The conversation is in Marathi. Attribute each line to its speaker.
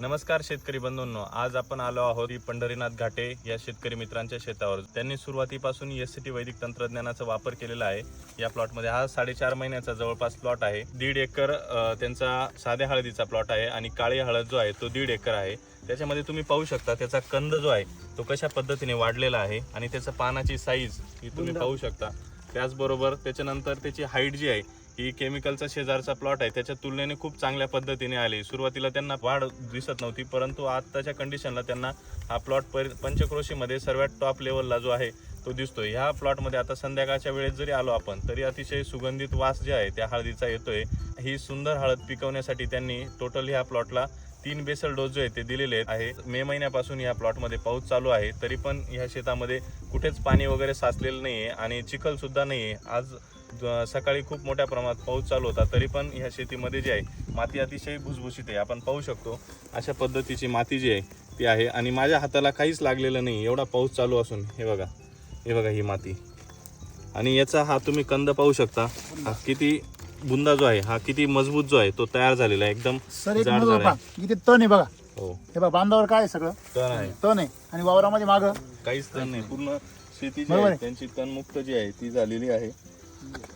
Speaker 1: नमस्कार शेतकरी बंधूंनो आज आपण आलो आहोत पंढरीनाथ घाटे या शेतकरी मित्रांच्या शेतावर. त्यांनी सुरुवातीपासून एस सी टी वैदिक तंत्रज्ञानाचा वापर केलेला आहे. या प्लॉटमध्ये हा साडेचार महिन्याचा जवळपास प्लॉट आहे. दीड एकर त्यांचा साध्या हळदीचा प्लॉट आहे आणि काळी हळद जो आहे तो दीड एकर आहे. त्याच्यामध्ये तुम्ही पाहू शकता त्याचा कंद जो आहे तो कशा पद्धतीने वाढलेला आहे आणि त्याचं पानाची साईज ही तुम्ही पाहू शकता. त्याचबरोबर त्याच्यानंतर त्याची हाईट जी आहे ही केमिकलचा शेजारचा प्लॉट आहे. त्याच्या तुलनेने खूप चांगल्या पद्धतीने आले. सुरुवातीला त्यांना वाढ दिसत नव्हती परंतु आत्ताच्या कंडिशनला त्यांना हा प्लॉट पर पंचक्रोशीमध्ये सर्वात टॉप लेवलला जो आहे तो दिसतो ह्या प्लॉटमध्ये आता संध्याकाळच्या वेळेस जरी आलो आपण तरी अतिशय सुगंधित वास जे आहे त्या हळदीचा येतोय. ही सुंदर हळद पिकवण्यासाठी त्यांनी टोटल ह्या प्लॉटला तीन बेसल डोस जो आहे ते दिलेले आहे. मे महिन्यापासून या प्लॉटमध्ये पाऊस चालू आहे तरी पण ह्या शेतामध्ये कुठेच पाणी वगैरे साचलेलं नाही आहे आणि चिखल सुद्धा नाही आहे आज सकाळी खूप मोठ्या प्रमाणात पाऊस चालू होता तरी पण ह्या शेतीमध्ये जी आहे माती अतिशय भुसभुशीत आहे. आपण पाहू शकतो अशा पद्धतीची माती जी आहे ती आहे. आणि माझ्या हाताला काहीच लागलेलं नाही एवढा पाऊस चालू असून हे बघा हे बघा ही माती. आणि याचा हा तुम्ही कंद पाहू शकता. हा किती बुंदा जो आहे हा किती मजबूत जो आहे तो तयार झालेला आहे. एकदम
Speaker 2: सर
Speaker 1: जाड आहे.
Speaker 2: इथे तण आहे बघा.
Speaker 1: हो.
Speaker 2: हे बघा बांधावर काय आहे सगळं?
Speaker 1: तण आहे.
Speaker 2: तण आहे. आणि वावरामध्ये माग?
Speaker 1: काहीच तण नाही. पूर्ण शेती जी
Speaker 2: बरोबर
Speaker 1: आहे
Speaker 2: आहे.
Speaker 1: त्यांची तणमुक्त जी आहे ती झालेली आहे. Yeah.